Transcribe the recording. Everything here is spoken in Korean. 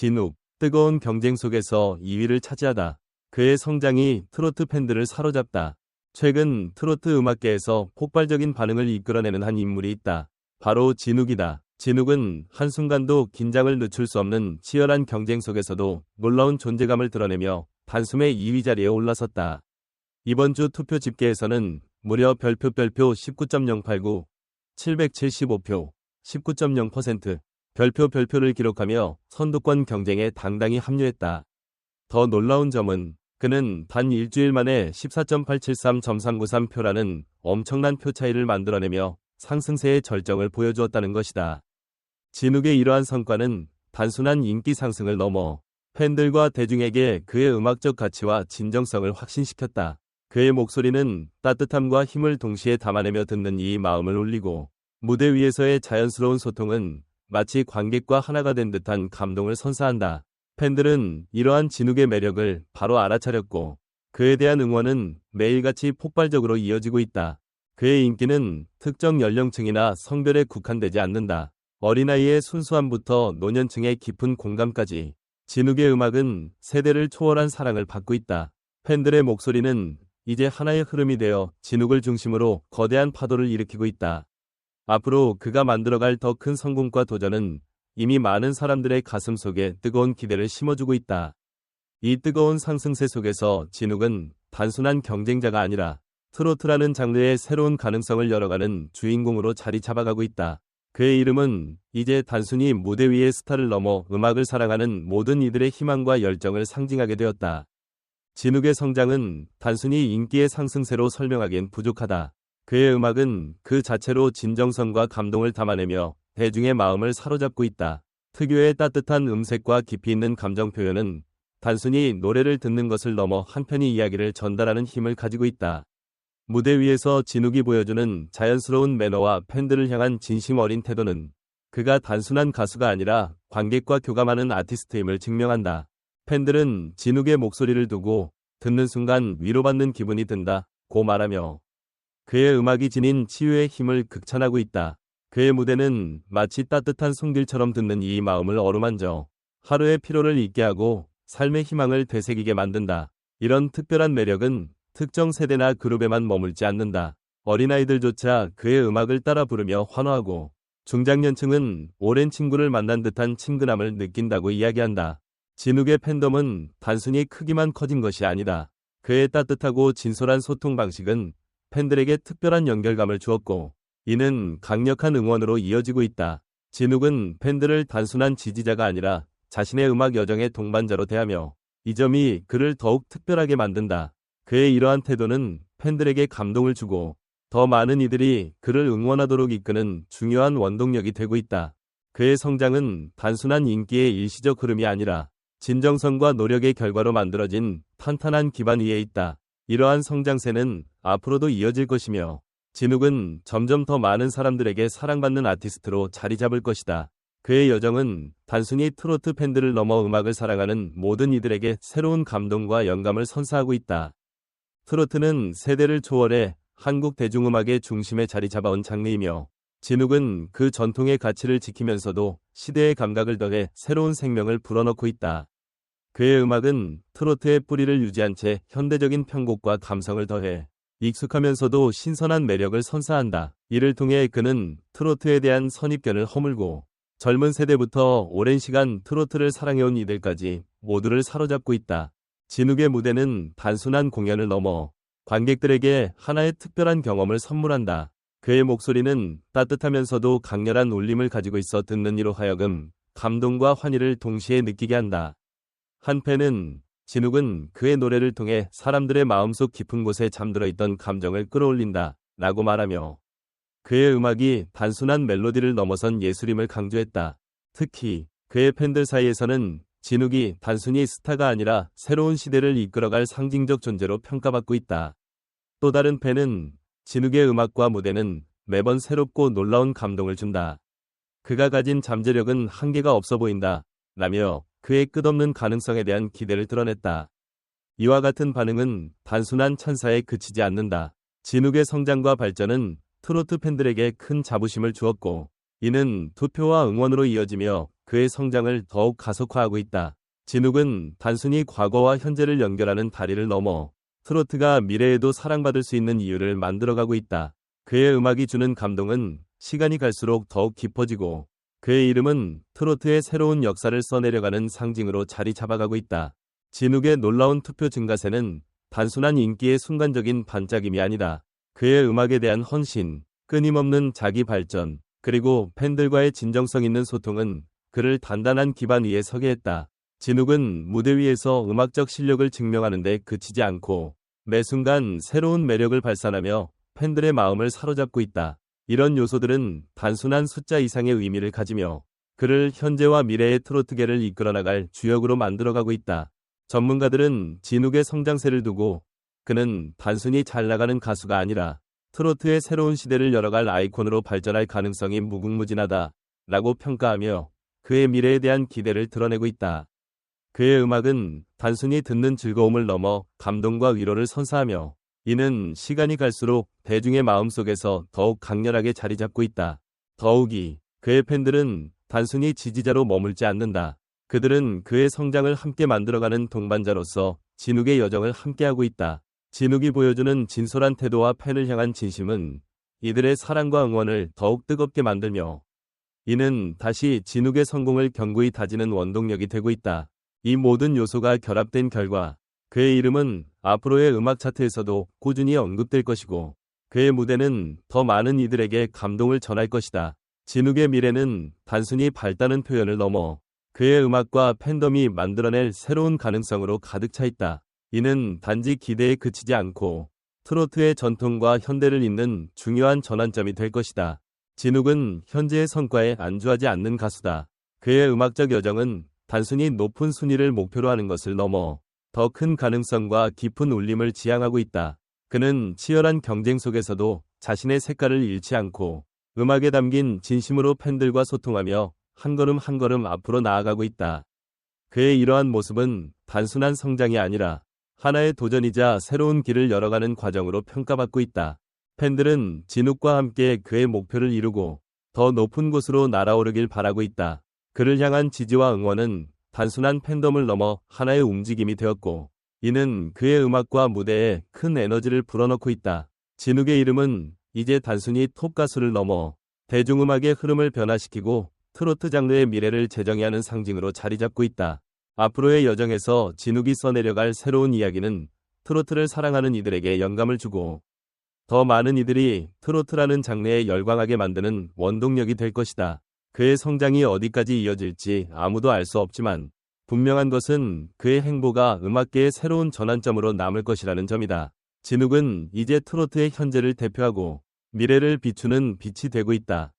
진욱, 뜨거운 경쟁 속에서 2위를 차지하다. 그의 성장이 트로트 팬들을 사로잡다. 최근 트로트 음악계에서 폭발적인 반응을 이끌어내는 한 인물이 있다. 바로 진욱이다. 진욱은 한순간도 긴장을 늦출 수 없는 치열한 경쟁 속에서도 놀라운 존재감을 드러내며 단숨에 2위 자리에 올라섰다. 이번 주 투표 집계에서는 무려 별표 별표 19.089, 775표, 19.0%, 별표 별표를 기록하며 선두권 경쟁에 당당히 합류했다. 더 놀라운 점은 그는 단 일주일 만에 14.873.393표라는 엄청난 표 차이를 만들어내며 상승세의 절정을 보여주었다는 것이다. 진욱의 이러한 성과는 단순한 인기 상승을 넘어 팬들과 대중에게 그의 음악적 가치와 진정성을 확신시켰다. 그의 목소리는 따뜻함과 힘을 동시에 담아내며 듣는 이 마음을 울리고 무대 위에서의 자연스러운 소통은 마치 관객과 하나가 된 듯한 감동을 선사한다. 팬들은 이러한 진욱의 매력을 바로 알아차렸고 그에 대한 응원은 매일같이 폭발적으로 이어지고 있다. 그의 인기는 특정 연령층이나 성별에 국한되지 않는다. 어린아이의 순수함부터 노년층의 깊은 공감까지 진욱의 음악은 세대를 초월한 사랑을 받고 있다. 팬들의 목소리는 이제 하나의 흐름이 되어 진욱을 중심으로 거대한 파도를 일으키고 있다. 앞으로 그가 만들어갈 더 큰 성공과 도전은 이미 많은 사람들의 가슴 속에 뜨거운 기대를 심어주고 있다. 이 뜨거운 상승세 속에서 진욱은 단순한 경쟁자가 아니라 트로트라는 장르의 새로운 가능성을 열어가는 주인공으로 자리 잡아가고 있다. 그의 이름은 이제 단순히 무대 위의 스타를 넘어 음악을 사랑하는 모든 이들의 희망과 열정을 상징하게 되었다. 진욱의 성장은 단순히 인기의 상승세로 설명하기엔 부족하다. 그의 음악은 그 자체로 진정성과 감동을 담아내며 대중의 마음을 사로잡고 있다. 특유의 따뜻한 음색과 깊이 있는 감정 표현은 단순히 노래를 듣는 것을 넘어 한편의 이야기를 전달하는 힘을 가지고 있다. 무대 위에서 진욱이 보여주는 자연스러운 매너와 팬들을 향한 진심 어린 태도는 그가 단순한 가수가 아니라 관객과 교감하는 아티스트임을 증명한다. 팬들은 진욱의 목소리를 두고 듣는 순간 위로받는 기분이 든다. 고 말하며 그의 음악이 지닌 치유의 힘을 극찬하고 있다. 그의 무대는 마치 따뜻한 손길처럼 듣는 이 마음을 어루만져 하루의 피로를 잊게 하고 삶의 희망을 되새기게 만든다. 이런 특별한 매력은 특정 세대나 그룹에만 머물지 않는다. 어린아이들조차 그의 음악을 따라 부르며 환호하고 중장년층은 오랜 친구를 만난 듯한 친근함을 느낀다고 이야기한다. 진욱의 팬덤은 단순히 크기만 커진 것이 아니다. 그의 따뜻하고 진솔한 소통 방식은 팬들에게 특별한 연결감을 주었고 이는 강력한 응원으로 이어지고 있다. 진욱은 팬들을 단순한 지지자가 아니라 자신의 음악 여정의 동반자로 대하며 이 점이 그를 더욱 특별하게 만든다. 그의 이러한 태도는 팬들에게 감동을 주고 더 많은 이들이 그를 응원하도록 이끄는 중요한 원동력이 되고 있다. 그의 성장은 단순한 인기의 일시적 흐름이 아니라 진정성과 노력의 결과로 만들어진 탄탄한 기반 위에 있다. 이러한 성장세는 앞으로도 이어질 것이며 진욱은 점점 더 많은 사람들에게 사랑받는 아티스트로 자리 잡을 것이다. 그의 여정은 단순히 트로트 팬들을 넘어 음악을 사랑하는 모든 이들에게 새로운 감동과 영감을 선사하고 있다. 트로트는 세대를 초월해 한국 대중음악의 중심에 자리 잡아온 장르이며 진욱은 그 전통의 가치를 지키면서도 시대의 감각을 더해 새로운 생명을 불어넣고 있다. 그의 음악은 트로트의 뿌리를 유지한 채 현대적인 편곡과 감성을 더해 익숙하면서도 신선한 매력을 선사한다. 이를 통해 그는 트로트에 대한 선입견을 허물고 젊은 세대부터 오랜 시간 트로트를 사랑해온 이들까지 모두를 사로잡고 있다. 진욱의 무대는 단순한 공연을 넘어 관객들에게 하나의 특별한 경험을 선물한다. 그의 목소리는 따뜻하면서도 강렬한 울림을 가지고 있어 듣는 이로 하여금 감동과 환희를 동시에 느끼게 한다. 한 팬은 진욱은 그의 노래를 통해 사람들의 마음속 깊은 곳에 잠들어 있던 감정을 끌어올린다 라고 말하며 그의 음악이 단순한 멜로디를 넘어선 예술임을 강조했다. 특히 그의 팬들 사이에서는 진욱이 단순히 스타가 아니라 새로운 시대를 이끌어갈 상징적 존재로 평가받고 있다. 또 다른 팬은 진욱의 음악과 무대는 매번 새롭고 놀라운 감동을 준다. 그가 가진 잠재력은 한계가 없어 보인다. 라며 그의 끝없는 가능성에 대한 기대를 드러냈다. 이와 같은 반응은 단순한 찬사에 그치지 않는다. 진욱의 성장과 발전은 트로트 팬들에게 큰 자부심을 주었고 이는 투표와 응원으로 이어지며 그의 성장을 더욱 가속화하고 있다. 진욱은 단순히 과거와 현재를 연결하는 다리를 넘어 트로트가 미래에도 사랑받을 수 있는 이유를 만들어가고 있다. 그의 음악이 주는 감동은 시간이 갈수록 더욱 깊어지고 그의 이름은 트로트의 새로운 역사를 써내려가는 상징으로 자리 잡아가고 있다. 진욱의 놀라운 투표 증가세는 단순한 인기의 순간적인 반짝임이 아니다. 그의 음악에 대한 헌신, 끊임없는 자기 발전, 그리고 팬들과의 진정성 있는 소통은 그를 단단한 기반 위에 서게 했다. 진욱은 무대 위에서 음악적 실력을 증명하는데 그치지 않고 매 순간 새로운 매력을 발산하며 팬들의 마음을 사로잡고 있다. 이런 요소들은 단순한 숫자 이상의 의미를 가지며 그를 현재와 미래의 트로트계를 이끌어 나갈 주역으로 만들어가고 있다. 전문가들은 진욱의 성장세를 두고 그는 단순히 잘 나가는 가수가 아니라 트로트의 새로운 시대를 열어갈 아이콘으로 발전할 가능성이 무궁무진하다 라고 평가하며 그의 미래에 대한 기대를 드러내고 있다. 그의 음악은 단순히 듣는 즐거움을 넘어 감동과 위로를 선사하며 이는 시간이 갈수록 대중의 마음속에서 더욱 강렬하게 자리 잡고 있다. 더욱이 그의 팬들은 단순히 지지자로 머물지 않는다. 그들은 그의 성장을 함께 만들어가는 동반자로서 진욱의 여정을 함께하고 있다. 진욱이 보여주는 진솔한 태도와 팬을 향한 진심은 이들의 사랑과 응원을 더욱 뜨겁게 만들며 이는 다시 진욱의 성공을 견고히 다지는 원동력이 되고 있다. 이 모든 요소가 결합된 결과 그의 이름은 앞으로의 음악 차트에서도 꾸준히 언급될 것이고 그의 무대는 더 많은 이들에게 감동을 전할 것이다. 진욱의 미래는 단순히 밝다는 표현을 넘어 그의 음악과 팬덤이 만들어낼 새로운 가능성으로 가득 차 있다. 이는 단지 기대에 그치지 않고 트로트의 전통과 현대를 잇는 중요한 전환점이 될 것이다. 진욱은 현재의 성과에 안주하지 않는 가수다. 그의 음악적 여정은 단순히 높은 순위를 목표로 하는 것을 넘어 더 큰 가능성과 깊은 울림을 지향하고 있다. 그는 치열한 경쟁 속에서도 자신의 색깔을 잃지 않고 음악에 담긴 진심으로 팬들과 소통하며 한 걸음 한 걸음 앞으로 나아가고 있다. 그의 이러한 모습은 단순한 성장이 아니라 하나의 도전이자 새로운 길을 열어가는 과정으로 평가받고 있다. 팬들은 진욱과 함께 그의 목표를 이루고 더 높은 곳으로 날아오르길 바라고 있다. 그를 향한 지지와 응원은 단순한 팬덤을 넘어 하나의 움직임이 되었고 이는 그의 음악과 무대에 큰 에너지를 불어넣고 있다. 진욱의 이름은 이제 단순히 톱 가수를 넘어 대중음악의 흐름을 변화시키고 트로트 장르의 미래를 재정의 하는 상징으로 자리 잡고 있다. 앞으로의 여정에서 진욱이 써내려갈 새로운 이야기는 트로트를 사랑하는 이들에게 영감을 주고 더 많은 이들이 트로트라는 장르에 열광하게 만드는 원동력이 될 것이다. 그의 성장이 어디까지 이어질지 아무도 알 수 없지만 분명한 것은 그의 행보가 음악계의 새로운 전환점으로 남을 것이라는 점이다. 진욱은 이제 트로트의 현재를 대표하고 미래를 비추는 빛이 되고 있다.